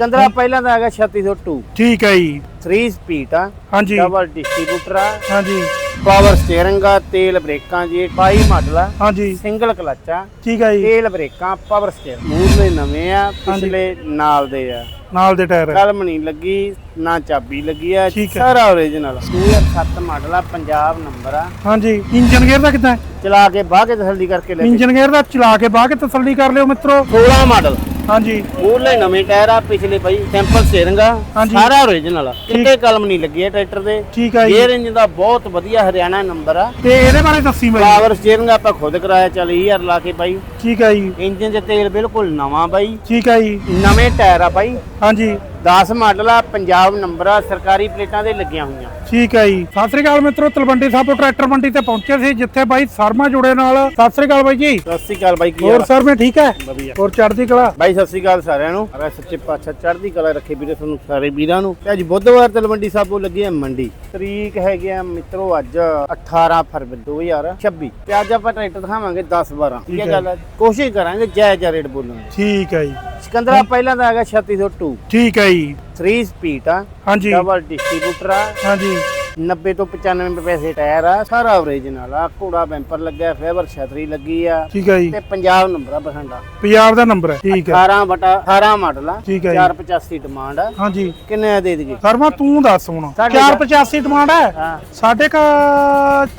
ਸਿਕੰਦਰਾ ਪਹਿਲਾਂ ਦਾ ਹੈਗਾ 3602 ਠੀਕ ਹੈ ਜੀ। 3 ਸਪੀਡ ਆ। ਹਾਂਜੀ। ਡਬਲ ਡਿਸਟ੍ਰੀਬਿਊਟਰ ਆ। ਹਾਂਜੀ। ਪਾਵਰ ਸਟੀਅਰਿੰਗ ਆ ਤੇਲ ਬ੍ਰੇਕਾਂ ਜੀ 22 ਮਾਡਲ ਆ। ਹਾਂਜੀ। ਸਿੰਗਲ ਕਲਚ ਆ। ਠੀਕ ਹੈ ਜੀ। ਤੇਲ ਬ੍ਰੇਕਾਂ ਪਾਵਰ ਸਟੀਅਰਿੰਗ ਮੂਹਰੇ ਨਵੇਂ ਆ ਪਿਛਲੇ ਨਾਲ ਦੇ ਆ। ਨਾਲ ਦੇ ਟਾਇਰ ਕਲਮ ਨਹੀਂ ਲੱਗੀ ਨਾ ਚਾਬੀ ਲੱਗੀ ਆ। ਸਾਰਾ ਓਰੀਜਨਲ 2007 ਮਾਡਲ ਆ ਪੰਜਾਬ ਨੰਬਰ ਆ। ਹਾਂਜੀ। ਇੰਜਨ ਗੇਅਰ ਦਾ ਕਿਦਾਂ ਚਲਾ ਕੇ ਬਾਹ ਕੇ ਤਸੱਲੀ ਕਰਕੇ ਲੈ ਇੰਜਨ ਗੇਅਰ ਦਾ ਚਲਾ ਕੇ ਬਾਹ ਕੇ ਤਸੱਲੀ ਕਰ ਲਿਓ ਮਿੱਤਰੋ। 16 ਮਾਡਲ ਹਾਂਜੀ। ਮੂਹਰੇ ਨਵੇਂ ਟਾਇਰ ਆ ਪਿਛਲੇ ਬਾਈ ਸਿੰਪਲ ਸਟੀਅਰਿੰਗ ਆ ਹਾਂਜੀ। ਸਾਰਾ ਓਰੀਜਨਲ ਆ। ਕਿਤੇ ਕਲਮ ਨਹੀਂ ਲੱਗੀ ਆ ਟਰੈਕਟਰ ਦੇ। ਠੀਕ ਹੈ ਜੀ। ਗੇਅਰ ਇੰਜਨ ਦਾ ਬਹੁਤ ਵਧੀਆ ਹਰਿਆਣਾ ਨੰਬਰ ਆ। ਤੇ ਇਹਦੇ ਬਾਰੇ ਦੱਸੀ ਮੈਨੂੰ। ਪਾਵਰ ਸਟੀਅਰਿੰਗ ਆਪਾਂ ਖੁਦ ਕਰਾਇਆ ਚੱਲ 20000 ਲਾ ਕੇ ਬਾਈ। ਠੀਕ ਹੈ ਜੀ। ਇੰਜਨ 'ਚ ਤੇਲ ਬਿਲਕੁਲ ਨਵਾਂ ਬਾਈ। ਠੀਕ ਹੈ ਜੀ। ਨਵੇਂ ਟਾਇਰ ਆ ਬਾਈ। ਹਾਂਜੀ। 10 ਮਾਡਲ ਆ ਪੰਜਾਬ ਨੰਬਰ ਆ ਸਰਕਾਰੀ ਪਲੇਟਾਂ ਦੇ ਲੱਗੀਆਂ ਹੋਈਆਂ। ਠੀਕ ਹੈ ਜੀ। ਸਤਿ ਸ੍ਰੀ ਅਕਾਲ ਮਿੱਤਰੋ ਤਲਵੰਡੀ ਸਾਬੋ ਟਰੈਕਟਰ ਮੰਡੀ ਤੇ ਪਹੁੰਚੇ ਸੀ ਜਿੱਥੇ ਬਾਈ ਸ਼ਰਮਾ ਜੁੜੇ ਨਾਲ। ਸਤਿ ਸ੍ਰੀ ਅਕਾਲ ਬਾਈ ਜੀ। ਸਤਿ ਸ਼੍ਰੀ ਅਕਾਲ ਬਾਈ ਕੀ ਹੋਰ? ਸਰ ਮੈਂ ਠੀਕ ਹੈ? ਵਧੀਆ। ਹੋਰ ਚੜ੍ਹਦੀ ਕਲਾ? ਬਾਈ ਸਤਿ ਸ਼੍ਰੀ ਅਕਾਲ ਸਾਰਿਆਂ ਨੂੰ। ਅਰੇ ਸੱਚੇ ਪਾਤਸ਼ਾਹ ਚੜ੍ਹਦੀ ਕਲਾ ਰੱਖੇ ਵੀਰੇ ਤੁਹਾਨੂੰ ਸਾਰੇ ਵੀਰਾਂ ਨੂੰ। ਤੇ ਅੱਜ ਬੁੱਧਵਾਰ ਤਲਵੰਡੀ ਸਾਬੋ ਲੱਗੀ ਹੈ ਮੰਡੀ। ਤਰੀਕ ਹੈਗੀ ਆ ਮਿੱਤਰੋ ਅੱਜ 18 ਫਰਵਰੀ 2026 ਤੇ ਅੱਜ ਆਪਾਂ ਟਰੈਕਟਰ ਦਿਖਾਵਾਂਗੇ 10 12 ਠੀਕ ਹੈ। ਗੱਲ ਹੈ? ਕੋਸ਼ਿਸ਼ ਕਰਾਂਗੇ ਜਾਇਜ਼ ਰੇਟ ਬੋਲਣ ਠੀਕ ਹੈ ਜੀ। ਸਿਕੰਦਰਾ ਪਹਿਲਾਂ ਦਾ ਹੈਗਾ 3602 ਠੀਕ ਹੈ ਜੀ 3 ਸਪੀਡ ਆ। ਹਾਂਜੀ। ਡਬਲ ਡਿਸਟ੍ਰੀਬਿਊਟਰ ਆ। ਹਾਂਜੀ। 90 ਤੋਂ 95 ਪੈਸੇ ਟਾਇਰ ਆ ਸਾਰਾ ਓਰੀਜਨਲ ਆ ਘੋੜਾ ਬੈਂਪਰ ਲੱਗਿਆ ਫੇਵਰ ਛਤਰੀ ਲੱਗੀ ਆ ਠੀਕ ਹੈ ਜੀ। ਤੇ ਪੰਜਾਬ ਨੰਬਰ ਆ ਬਠਿੰਡਾ। ਪੰਜਾਬ ਦਾ ਨੰਬਰ ਹੈ ਠੀਕ ਹੈ 18 ਬਟਾ 18 ਮਾਡਲ ਆ ਠੀਕ ਹੈ ਜੀ। 485 ਡਿਮਾਂਡ ਆ। ਹਾਂਜੀ। ਕਿੰਨੇ ਦਾ ਦੇ ਦਈਏ? ਸ਼ਰਮਾ ਤੂੰ ਦੱਸ ਹੁਣ। ਸਾਢੇ 485 ਡਿਮਾਂਡ ਹੈ ਹਾਂ। ਸਾਢੇ ਕਾ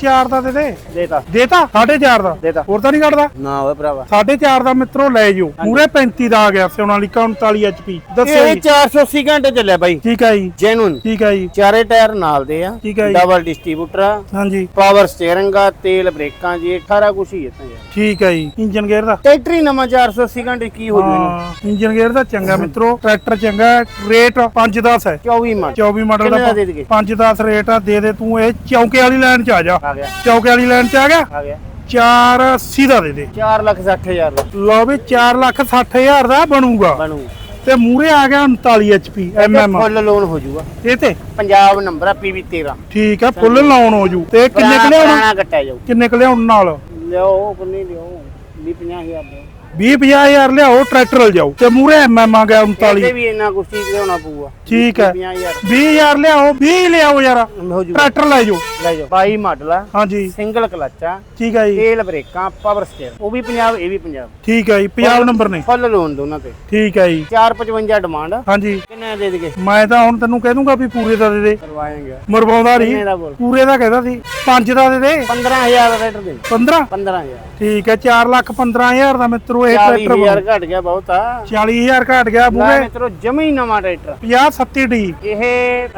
4 ਦਾ ਦੇ ਦੇ। ਦੇਤਾ। ਦੇਤਾ? 4.5 ਦਾ? ਦੇਤਾ। ਹੋਰ ਤਾਂ ਨਹੀਂ ਕੱਢਦਾ ਨਾ ਓਏ ਭਰਾਵਾ। 4.5 ਦਾ ਮਿੱਤਰੋ ਲੈ ਜਿਓ। ਪੂਰੇ 35 ਦਾ ਆ ਗਿਆ ਸੋਨਾਲੀਕਾ 39 HP ਦੱਸਿਓ ਇਹ ਜੀ। 480 ਘੰਟੇ ਚੱਲਿਆ ਬਾਈ। ਠੀਕ ਹੈ ਜੀ। ਜੈਨੂਨ ਠੀਕ ਹੈ ਜੀ। ਚਾਰੇ ਟਾਇਰ ਨਾਲ ਦੇ ਆ। ਠੀਕ ਹੈ ਜੀ। ਡਬਲ ਡਿਸਟ੍ਰੀਬਿਊਟਰ ਆ। ਹਾਂਜੀ। ਪਾਵਰ ਸਟੀਅਰਿੰਗ ਆ ਤੇਲ ਬ੍ਰੇਕਾਂ ਜੀ 18 ਕੁਛ ਹੀ ਹੈ ਤਾਂ ਯਾਰ ਠੀਕ ਹੈ ਜੀ ਇੰਜਨ ਗੇਅਰ ਦਾ? ਟਰੈਕਟਰ ਹੀ ਨਵਾਂ 480 ਘੰਟੇ ਕੀ ਹੋ ਜੂ ਇਹਨੂੰ? ਇੰਜਨ ਗੇਅਰ ਦਾ ਚੰਗਾ ਮਿੱਤਰੋ ਟਰੈਕਟਰ ਚੰਗਾ ਰੇਟ 510 ਹੈ। 24 ਮਾਡਲ। 24 ਮਾਡਲ ਕਿੰਨੇ ਦਾ ਦਾ ਦੇ 510 ਰੇਟ ਆ ਦੇ ਦੇ ਤੂੰ ਇਹ ਚੌਕੇ ਵਾਲੀ ਲਾਈਨ ਚ ਆ ਜਾ। ਆ ਗਿਆ। ਚੌਕੇ ਵਾਲੀ ਲਾਈਨ ਚ ਆ ਗਿਆ? ਆ ਗਿਆ। 480 ਦਾ ਦੇ ਦੇ। 4 ਲੱਖ 60 ਹਜ਼ਾਰ ਦਾ। ਲਓ ਵੀ 4 ਲੱਖ 60 ਹਜ਼ਾਰ ਦਾ ਬਣੂਗਾ। ਬਣੂ। ਤੇ ਮੂਰੇ ਆ ਗਿਆ 39 HP MM ਫੁੱਲ ਲੋਨ ਹੋ ਜੂਗਾ ਇਹ ਤੇ? ਪੰਜਾਬ ਨੰਬਰ ਆ PV 13 ਠੀਕ ਹੈ ਫੁੱਲ ਲਾਉਣ ਹੋ ਜੂ। ਤੇ ਕਿੰਨੇ ਕੁ ਲਿਆਉਣਾ? ਪੁਰਾਣਾ ਕੱਟਿਆ ਜਾਊ। ਕਿੰਨੇ ਕੁ ਲਿਆਉਣ ਨਾਲ? ਲਿਓ ਕਿੰਨੀ ਲਿਓ 20 50000 ਲਿਓ 20 ਹਜ਼ਾਰ ਲਿਆਓ ਟਰੈਕਟਰ ਲ ਜਾਓ। ਤੇ ਮੂਰੇ MM ਆ ਗਿਆ 39 ਇਹਦੇ ਵੀ ਇੰਨਾ ਕੁਛ ਚੀਜ਼ ਲਿਆਉਣਾ ਪਊਗਾ। ਠੀਕ ਹੈ 50000 20000 ਲਿਆਓ 20 ਲਿਆਓ ਯਾਰ। ਹੋ ਟਰੈਕਟਰ ਲੈ ਜਾਓ। ਲੈ ਜਾਓ। 22 ਮਾਡਲ ਆ ਹਾਂਜੀ। ਸਿੰਗਲ ਕਲਚ ਆ ਠੀਕ ਹੈ ਜੀ। ਤੇਲ ਬ੍ਰੇਕਾਂ ਪਾਵਰ ਸਟੀਅਰ ਉਹ ਵੀ ਪੰਜਾਬ ਇਹ ਵੀ ਪੰਜਾਬ। ਠੀਕ ਹੈ ਜੀ ਪੰਜਾਬ ਨੰਬਰ ਨੇ। ਫੁੱਲ ਲੋਨ ਦੋਨਾਂ ਤੇ। ਠੀਕ ਹੈ ਜੀ। 455 ਡਿਮਾਂਡ ਹਾਂਜੀ। ਕਿੰਨੇ ਦੇ ਦੇਗੇ? ਮੈਂ ਤਾਂ ਹੁਣ ਤੈਨੂੰ ਕਹਿ ਦੂੰਗਾ ਵੀ ਪੂਰੇ ਦਾ ਦੇ ਦੇ। ਕਰਵਾਏਂਗੇ। ਮਰਵਾਉਂਦਾ ਨਹੀਂ। ਪੂਰੇ ਦਾ ਕਹਿੰਦਾ ਸੀ। 5 ਦਾ ਦੇ ਦੇ। 15000 ਦਾ ਰੇਟ ਦੇ। 15 15000 ਠੀਕ ਹੈ 4 ਲੱਖ 15000 ਦਾ ਮਿੱਤਰੋ ਇਹ ਟਰੈਕਟਰ 40000 ਘਟ ਗਿਆ ਬਹੁਤ ਆ। 40000 ਘਟ ਗਿਆ ਮੂਰੇ ਮਿੱਤਰੋ ਜਮੀ ਨਵਾਂ ਟਰੈਕਟਰ। 50 70 ਡੀ। ਇਹ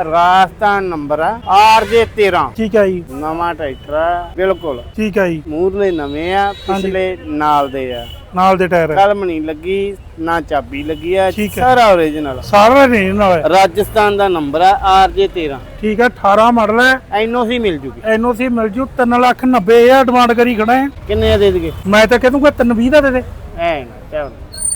ਰਾਜਸਥਾਨ ਨੰਬਰ ਆ RJ 13 ਠੀਕ ਹੈ ਜੀ? ਨਵਾਂ ਟਰੈਕਟਰ ਆ ਬਿਲਕੁਲ। ਠੀਕ ਹੈ ਜੀ। ਮੂਰਲੇ ਨਵੇਂ ਆ ਪਿਛਲੇ ਨਾਲ ਦੇ ਆ। ਨਾਲ ਦੇ ਟਾਇਰ ਕਲਮ ਨਹੀਂ ਲੱਗੀ ਨਾ ਚਾਬੀ ਲੱਗੀ ਆ ਠੀਕ ਹੈ। ਸਾਰਾ ਓਰੀਜਨਲ ਸਾਰਾ ਰੇਂਜ ਨਾਲ ਹੈ। ਰਾਜਸਥਾਨ ਦਾ ਨੰਬਰ ਆ RJ 13 ਠੀਕ ਹੈ 18 ਮਾਡਲ ਹੈ। ਐਨਓਸੀ ਮਿਲ ਜੂਗੀ। ਐਨਓਸੀ ਮਿਲ ਜੂ 3 ਲੱਖ 90 ਹਜ਼ਾਰ ਡਿਮਾਂਡ ਕਰੀ ਖੜਾ ਹੈ। ਕਿੰਨੇ ਦਾ ਦੇ ਦਗੇ? ਮੈਂ ਤਾਂ ਕਹਿ ਦੂੰਗਾ 320 ਦਾ ਦੇ ਦੇ। ਐ ਨਾ ਚੱਲ।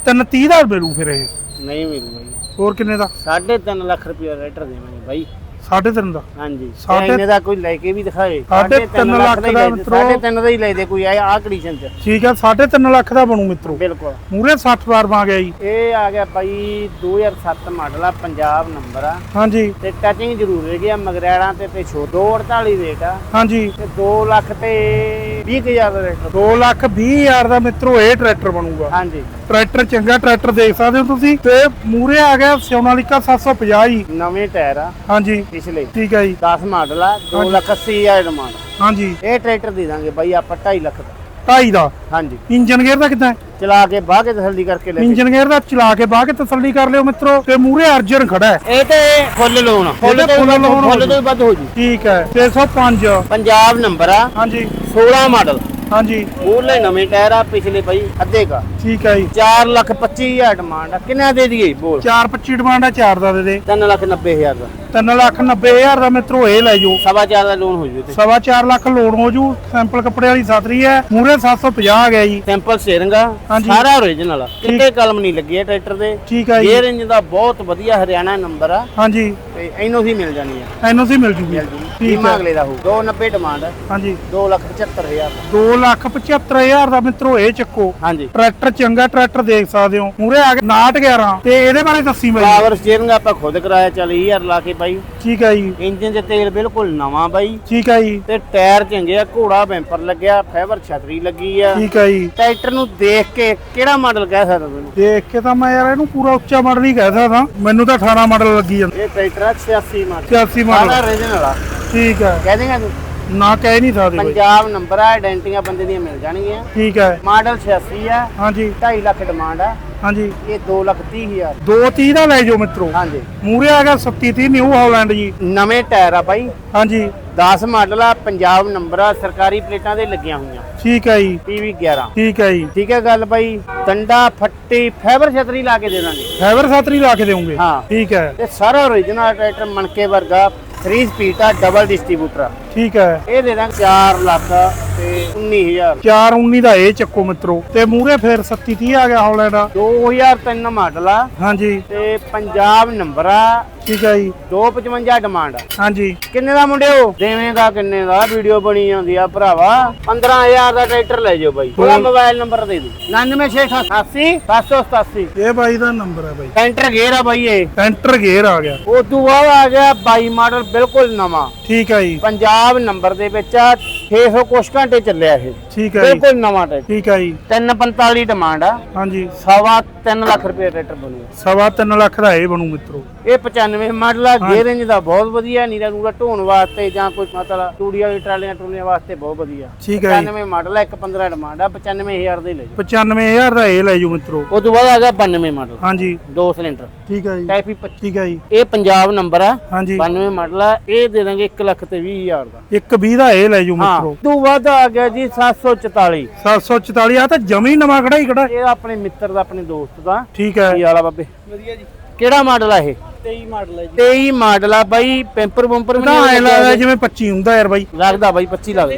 330 ਦਾ ਮਿਲੂ ਫਿਰ ਇਹ। ਨਹੀਂ ਮਿਲੂਗਾ ਜੀ ਹੋਰ ਕਿੰਨੇ ਦਾ? 3.5 ਲੱਖ ਰੁਪਏ ਰੇਟਰ ਦੇਵਾਂਗੇ ਬਾਈ। 3.5 ਦਾ। ਹਾਂਜੀ। ਸਾਢੇ- ਇੰਨੇ ਦਾ ਕੋਈ ਲੈ ਕੇ ਵੀ ਦਿਖਾਏ। ਸਾਢੇ ਤਿੰਨ ਲੱਖ ਦਾ ਹੀ ਦਾ ਲੈ ਦੇ, ਮਿੱਤਰੋ। ਸਾਢੇ ਤਿੰਨ ਦਾ ਹੀ ਲੈ ਦੇ ਕੋਈ ਆ ਆ ਕੰਡੀਸ਼ਨ ਚ। ਠੀਕ ਹੈ 3.5 ਲੱਖ ਦਾ ਬਣੂ ਮਿੱਤਰੋ। ਬਿਲਕੁਲ। ਮੂਰੇ 60 ਵਾਰ ਆ ਗਿਆ ਜੀ। ਇਹ ਆ ਗਿਆ ਬਾਈ 2007 ਮਾਡਲ ਆ ਪੰਜਾਬ ਨੰਬਰ ਆ। ਹਾਂਜੀ। ਤੇ ਟੱਚਿੰਗ ਜ਼ਰੂਰ ਹੈਗੀ ਆ ਮਗਰੈੜਾਂ ਤੇ ਪਿਛੋ 248 ਰੇਟ ਆ। ਹਾਂਜੀ। ਤੇ 2 ਲੱਖ ਤੇ 20000 ਦਾ ਰੇਟ 2 ਲੱਖ 20 ਹਜ਼ਾਰ ਦਾ ਮਿੱਤਰੋ ਇਹ ਟਰੈਕਟਰ ਬਣੂਗਾ। ਹਾਂਜੀ। ਟਰੈਕਟਰ ਚੰਗਾ ਟਰੈਕਟਰ ਦੇਖ ਸਕਦੇ ਹੋ ਤੁਸੀਂ। ਤੇ ਮੂਰੇ ਆ ਗਿਆ ਸੋਨਾਲੀਕਾ 750 ਜੀ। ਨਵੇਂ ਟਾਇਰ ਆ। ਹਾਂਜੀ। ਪਿਛਲੇ। ਠੀਕ ਹੈ ਜੀ। 10 ਮਾਡਲ ਆ 2 ਲੱਖ 80 ਹਜ਼ਾਰ ਡਿਮਾਂਡ ਹਾਂਜੀ। ਇਹ ਟਰੈਕਟਰ ਦੇ ਦਾਂਗੇ ਬਾਈ ਆਪਾਂ 2.5 ਲੱਖ ਦਾ। 2.5 ਦਾ? ਹਾਂਜੀ। ਇੰਜਨ ਗੇਅਰ ਦਾ ਕਿਦਾਂ? ਚਲਾ ਕੇ ਬਾਹ ਕੇ ਤਸੱਲੀ ਕਰਕੇ ਲੈ ਇੰਜਨ ਗੇਅਰ ਦਾ ਚਲਾ ਕੇ ਬਾਹ ਕੇ ਤਸੱਲੀ ਕਰ ਲਿਓ ਮਿੱਤਰੋ ਤੇ ਮੂਰੇ ਅਰਜਨ ਖੜਾ ਹੈ। ਇਹ ਤੇ ਫੁੱਲ ਲੋਨ ਫੁੱਲ ਤੇ ਫੁੱਲ ਤੋਂ ਵੱਧ ਹੋ ਜੂ। ਠੀਕ ਹੈ 605 ਪੰਜਾਬ ਨੰਬਰ ਆ। ਹਾਂਜੀ। 16 ਮਾਡਲ। ਹਾਂਜੀ। ਮੂਰਲੇ ਨਵੇਂ ਟਾਇਰ ਆ ਪਿਛਲੇ ਬਾਈ ਅੱਧੇ ਕਾ। ਠੀਕ ਹੈ ਜੀ। 4 ਲੱਖ 25 ਹਜ਼ਾਰ ਡਿਮਾਂਡ ਆ। ਕਿੰਨਾ ਦੇ ਦਈਏ ਬੋਲ? 425 ਡਿਮਾਂਡ ਹੈ 4 ਦਾ ਦੇ ਦੇ। 3 ਲੱਖ 90 ਹਜ਼ਾਰ ਦਾ। 3 ਲੱਖ 90 ਹਜ਼ਾਰ ਦਾ ਮਿੱਤਰੋ ਇਹ ਲੈ ਜਾਓ। ਸਵਾ ਚਾਰ ਦਾ ਲੋਨ ਹੋ ਜੂ ਤੇ। ਸਵਾ ਲੱਖ ਲੋਨ ਹੋ ਜੂ। ਸੈਂਪਲ ਕੱਪੜੇ ਵਾਲੀ ਸਾਤਰੀ ਹੈ। ਮੂਰੇ 750 ਆ ਗਿਆ ਜੀ। ਸਿੰਪਲ ਆ। ਹਾਂਜੀ। ਸਾਰਾ ਓਰੀਜਨਲ ਆ। ਕਿਤੇ ਕਲਮ ਨਹੀਂ ਲੱਗੀ ਹੈ ਟਰੈਕਟਰ ਦੇ। ਠੀਕ ਹੈ ਜੀ। ਗੇਅਰ ਇੰਜਨ ਦਾ ਬਹੁਤ ਵਧੀਆ ਹਰਿਆਣਾ ਨੰਬਰ ਆ। ਹਾਂਜੀ। ਤੇ ਹੀ ਮਿਲ ਜਾਣੀ ਆ। ਐਨਓਸੀ ਮਿਲ ਜੂਗੀ। ਮਿਲ ਜੂਗੀ। ਠੀਕ ਕੀਮਾ ਹੈ ਅਗਲੇ ਦਾ ਹੋਊ। 290 ਡਿਮਾਂਡ ਆ। ਹਾਂਜੀ। 275000 2 ਲੱਖ 75 ਹਜ਼ਾਰ ਦਾ ਮਿੱਤਰੋ ਇਹ ਚੱਕੋ। ਹਾਂਜੀ। ਟਰੈਕਟਰ ਚੰਗਾ ਟਰੈਕਟਰ ਦੇਖ ਸਕਦੇ ਹੋ। ਮੂਰੇ ਆ ਗਿਆ 911 ਤੇ ਇਹਦੇ ਬਾਰੇ ਦੱਸੀ ਬਾਈ। ਪਾਵਰ ਸਟੀਅਰਿੰਗ ਆਪਾਂ ਖੁਦ ਕਰਾਇਆ। 40000 ਲਾ ਕੇ ਬਾਈ। ਠੀਕ ਹੈ ਜੀ। ਇੰਜਨ 'ਚ ਤੇਲ ਬਿਲਕੁਲ ਨਵਾਂ ਬਾਈ। ਠੀਕ ਹੈ ਜੀ। ਤੇ ਟਾਇਰ ਚੰਗੇ ਆ ਘੋੜਾ ਬੈਂਪਰ ਲੱਗਿਆ ਫਾਈਬਰ ਛਤਰੀ ਲੱਗੀ ਆ। ਠੀਕ ਹੈ ਜੀ। ਟਰੈਕਟਰ ਨੂੰ ਦੇਖ ਕੇ ਕਿਹੜਾ ਮਾਡਲ ਕਹਿ ਸਕਦਾ ਤੁਹਾਨੂੰ ਦੇਖ ਕੇ ਤਾਂ ਮੈਂ ਯਾਰ ਇਹਨੂੰ ਪੂਰਾ ਉੱਚਾ ਮਾਡਲ ਹੀ ਕਹਿ ਸਕਦਾ। ਮੈਨੂੰ ਤਾਂ 18 ਮਾਡਲ ਲੱਗੀ ਜਾਂਦਾ। ਇਹ ਟਰੈਕਟਰ ਆ 86 ਮਾਡਲ। 86 ਸਾਰਾ ਮਾਡਲ ਓਰੀਜਨਲ ਆ। ਠੀਕ ਹੈ ਕਹਿ ਦੇਗਾ ਤੂੰ? ਨਾ ਕਹਿ ਨਹੀਂ ਸਕਦੇ ਪੰਜਾਬ ਨੰਬਰ ਆ ਆਇਡੈਂਟੀਆਂ ਬੰਦੇ ਦੀਆਂ ਮਿਲ ਜਾਣਗੀਆਂ। ਠੀਕ ਹੈ ਮਾਡਲ 86 ਆ। ਹਾਂਜੀ। 2.5 ਲੱਖ ਡਿਮਾਂਡ ਆ। ਹਾਂਜੀ। ਇਹ 2 ਲੱਖ 30 ਹਜ਼ਾਰ। 230 ਦਾ ਲੈ ਜਾਓ ਮਿੱਤਰੋ। ਹਾਂਜੀ। ਮੂਰੇ ਆ ਗਿਆ 37 ਨਿਊ ਹਾਲੈਂਡ ਜੀ। ਨਵੇਂ ਟਾਇਰ ਆ ਬਾਈ। ਹਾਂਜੀ। 10 ਮਾਡਲ ਆ ਪੰਜਾਬ ਨੰਬਰ ਆ ਸਰਕਾਰੀ ਪਲੇਟਾਂ ਦੇ ਲੱਗੀਆਂ ਹੋਈਆਂ। ਠੀਕ ਹੈ ਜੀ। PV 11 ਠੀਕ ਹੈ ਜੀ। ਠੀਕ ਹੈ ਗੱਲ ਬਾਈ। ਡੰਡਾ ਫੱਟੀ ਫਾਈਬਰ ਛਤਰੀ ਲਾ ਕੇ ਦੇ ਦਾਂਗੇ। ਫਾਈਬਰ ਸਾਤਰੀ ਲਾ ਕੇ ਦੇਵੋਗੇ? ਹਾਂ। ਠੀਕ ਹੈ। ਤੇ ਸਾਰਾ ਓਰੀਜਨਲ ਟਰੈਕਟਰ ਮਣਕੇ ਵਰਗਾ 3 ਸਪੀਡ ਆ ਡਬਲ ਡਿਸਟ੍ਰੀਬਿਊਟਰ ਠੀਕ ਹੈ। ਇਹ ਦੇ ਦਾਂਗੇ 4 ਲੱਖ ਤੇ 19000 419 ਦਾ ਇਹ ਚੱਕੋ ਮਿੱਤਰੋ। ਤੇ ਮੂਰੇ ਫਿਰ 37 ਆ ਗਿਆ ਹਾਲੈਂਡ 2003 ਮਾਡਲ ਆ। ਹਾਂਜੀ। ਤੇ ਪੰਜਾਬ ਨੰਬਰ ਆ। ਠੀਕ ਹੈ ਜੀ। 255 ਡਿਮਾਂਡ ਹਾਂਜੀ। ਕਿੰਨੇ ਦਾ ਮੁੰਡਿਓ? ਦੇਵੇਂਗਾ ਕਿੰਨੇ ਦਾ ਵੀਡੀਓ ਬਣੀ ਜਾਂਦੀ ਆ ਭਰਾਵਾ। 15000 ਦਾ ਟਰੈਕਟਰ ਲੈ ਜਾਓ ਬਾਈ। ਉਹਦਾ ਮੋਬਾਈਲ ਨੰਬਰ ਦੇ ਦਿਓ। 99688 787 ਇਹ ਬਾਈ ਦਾ ਨੰਬਰ ਹੈ ਬਾਈ। ਸੈਂਟਰ ਗੇਅਰ ਆ ਬਾਈ ਇਹ। ਸੈਂਟਰ ਗੇਅਰ ਆ ਗਿਆ। ਉਸ ਤੋਂ ਬਾਅਦ ਆ ਗਿਆ 22 ਮਾਡਲ ਬਿਲਕੁਲ ਨਵਾਂ। ਠੀਕ ਹੈ ਜੀ। ਪੰਜਾਬ ਨੰਬਰ ਦੇ ਵਿੱਚ ਆ 600 ਕੁਛ ਘੰਟੇ ਚੱਲਿਆ ਇਹ। ਠੀਕ ਹੈ ਜੀ। ਬਿਲਕੁਲ ਨਵਾਂ ਟਰੈਕਟਰ। ਠੀਕ ਹੈ ਜੀ। 345 ਡਿਮਾਂਡ ਆ। ਹਾਂਜੀ। ਸਵਾ 3 ਲੱਖ ਰੁਪਏ ਟਰੈਕਟਰ ਬਣੂਗਾ ਸਵਾ ਤਿੰਨ ਲੱਖ ਦਾ ਇਹ ਬਣੂ ਮਿੱਤਰੋ। ਇਹ 95 ਮਾਡਲ ਆ ਗੇਅਰ ਇੰਜ ਦਾ ਬਹੁਤ ਵਧੀਆ ਨੀਰਾ ਨੂਰਾ ਢੋਣ ਵਾਸਤੇ ਜਾਂ ਕੋਈ ਮਤਲਬ ਤੂੜੀ ਵਾਲੀ ਟਰਾਲੀਆਂ ਟਰੂਲੀਆਂ ਵਾਸਤੇ ਬਹੁਤ ਵਧੀਆ। ਠੀਕ ਹੈ ਜੀ। 95 ਮਾਡਲ ਆ 115 ਡਿਮਾਂਡ ਆ 95000 ਦੇ ਲੈ ਜਾਓ। 95000 ਦਾ ਇਹ ਲੈ ਜਾਓ ਮਿੱਤਰੋ। ਉਸ ਤੋਂ ਬਾਅਦ ਆ ਗਿਆ 92 ਮਾਡਲ ਹਾਂਜੀ। ਦੋ ਸਿਲੰਡਰ ਠੀਕ ਹੈ ਜੀ। ਟਾਈਪੀ 25 ਠੀਕ ਹੈ ਜੀ। ਇਹ ਪੰਜਾਬ ਨੰਬਰ ਆ। ਹਾਂਜੀ। 92 ਮਾਡਲ ਆ ਇਹ ਦੇ ਦਾਂਗੇ 1 ਲੱਖ ਤੇ 20000 ਦਾ। ਇੱਕ 20 ਦਾ ਇਹ ਲੈ ਜਾਓ ਹਾਂ ਮਿੱਤਰੋ। ਤੋਂ ਬਾਅਦ ਆ ਗਿਆ ਜੀ 744 744 ਆ ਤਾਂ ਜਮੀ ਨਵਾਂ ਹੀ ਇਹ ਆਪਣੇ ਮਿੱਤਰ ਦਾ ਆਪਣੇ ਦੋਸਤ ਦਾ। ਠੀਕ ਹੈ। ਕੀ ਵਾਲਾ ਬਾਬੇ? ਵਧੀਆ ਜੀ। ਕਿਹੜਾ ਮਾਡਲ ਆ ਇਹ? 23 ਮਾਡਲ ਹੈ ਜੀ। 23 ਮਾਡਲ ਆ ਬਾਈ ਪੈਂਪਰ ਬੰਪਰ ਵੀ ਨਹੀਂ ਲੱਗਦਾ ਜਿਵੇਂ 25 ਹੁੰਦਾ ਯਾਰ ਬਾਈ। ਲੱਗਦਾ ਬਾਈ 25 ਲੱਗਦਾ।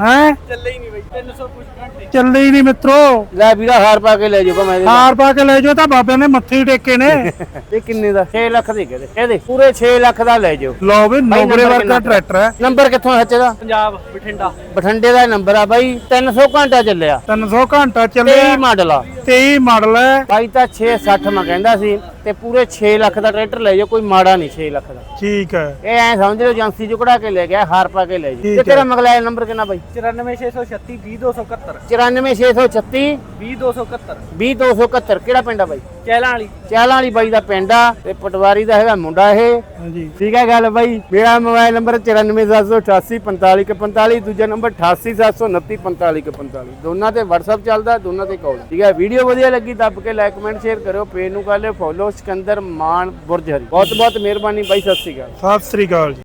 ਹੈ? ਚੱਲੇ ਹੀ ਨਹੀਂ ਬਾਈ 300 ਕੁਝ ਚੱਲੇ ਹੀ ਨਹੀਂ ਮਿੱਤਰੋ। ਲੈ ਵੀਰਾ ਹਾਰ ਪਾ ਕੇ ਲੈ ਜਾਓ ਮੈਂ ਇਹਦੇ ਹਾਰ ਪਾ ਕੇ ਲੈ ਜਾਓ ਤਾਂ ਬਾਬਿਆਂ ਨੇ ਮੱਥੇ ਹੀ ਟੇਕੇ ਨੇ। ਇਹ ਕਿੰਨੇ ਦਾ? 6 ਲੱਖ ਦੇ ਕਹਿੰਦੇ। ਇਹਦੇ ਪੂਰੇ 6 ਲੱਖ ਦਾ ਲੈ ਜਾਓ। ਲਓ ਵੀ ਨੰਬਰ ਵਰਗਾ ਕਿੰਨਾ? ਟਰੈਕਟਰ ਹੈ। ਨੰਬਰ ਕਿੱਥੋਂ ਸੱਚੇ ਦਾ? ਪੰਜਾਬ ਬਠਿੰਡਾ। ਬਠਿੰਡੇ ਦਾ ਨੰਬਰ ਆ ਬਾਈ 300 ਘੰਟਾ ਚੱਲਿਆ। 300 ਘੰਟਾ ਚੱਲਿਆ। 23 ਮਾਡਲ ਆ। 23 ਮਾਡਲ ਹੈ। ਬਾਈ ਤਾਂ 660 ਮੈਂ ਕਹਿੰਦਾ ਸੀ ਤੇ ਪੂਰੇ 6 ਲੱਖ ਦਾ ਟਰੈਕਟਰ ਲੈ ਜਾਓ ਕੋਈ ਮਾੜਾ ਨਹੀਂ 6 ਲੱਖ ਦਾ। ਠੀਕ ਹੈ। ਇਹ ਐ ਸਮਝ ਲਓ ਏਜੰਸੀ ਚੋਂ ਕਢਾ ਕੇ ਲੈ ਗਿਆ ਹਾਰ ਪਾ ਕੇ ਲੈ ਠੀਕ ਤੇ ਤੇਰਾ ਮਗਲਾਇਆ ਨੰਬਰ ਕਿੰਨਾ ਬਾਈ? 94636 20271 94636 20271 20271 ਕਿਹੜਾ ਪਿੰਡ ਆ ਬਾਈ? ਚੈਲਾਂ ਵਾਲੀ। ਚਾਲਾਂ ਵਾਲੀ ਬਾਈ ਦਾ ਪਿੰਡ ਆ ਤੇ ਪਟਵਾਰੀ ਦਾ ਹੈਗਾ ਮੁੰਡਾ ਇਹ। ਹਾਂਜੀ। ਠੀਕ ਹੈ ਗੱਲ ਬਾਈ। ਮੇਰਾ ਮੋਬਾਈਲ ਨੰਬਰ 9478845545 ਦੂਜਾ ਨੰਬਰ 8879945545 ਦੋਨਾਂ ਤੇ WhatsApp ਚੱਲਦਾ ਦੋਨਾਂ ਤੇ ਕਾਲ ਠੀਕ ਹੈ ਵੀਡੀਓ ਵਧੀਆ ਲੱਗੀ ਦੱਬ ਕੇ ਲਾਈਕ ਕਮੈਂਟ ਸ਼ੇਅਰ ਕਰਿਓ। ਪੇਜ ਨੂੰ ਕਰ ਲਿਓ ਫੋਲੋ ਸਿਕੰਦਰ ਮਾਨ ਬੁਰਜ ਹਰੀ। ਬਹੁਤ ਬਹੁਤ ਮਿਹਰਬਾਨੀ ਬਾਈ ਸਤਿ ਸ਼੍ਰੀ ਅਕਾਲ। ਸਤਿ ਸ੍ਰੀ ਅਕਾਲ ਜੀ।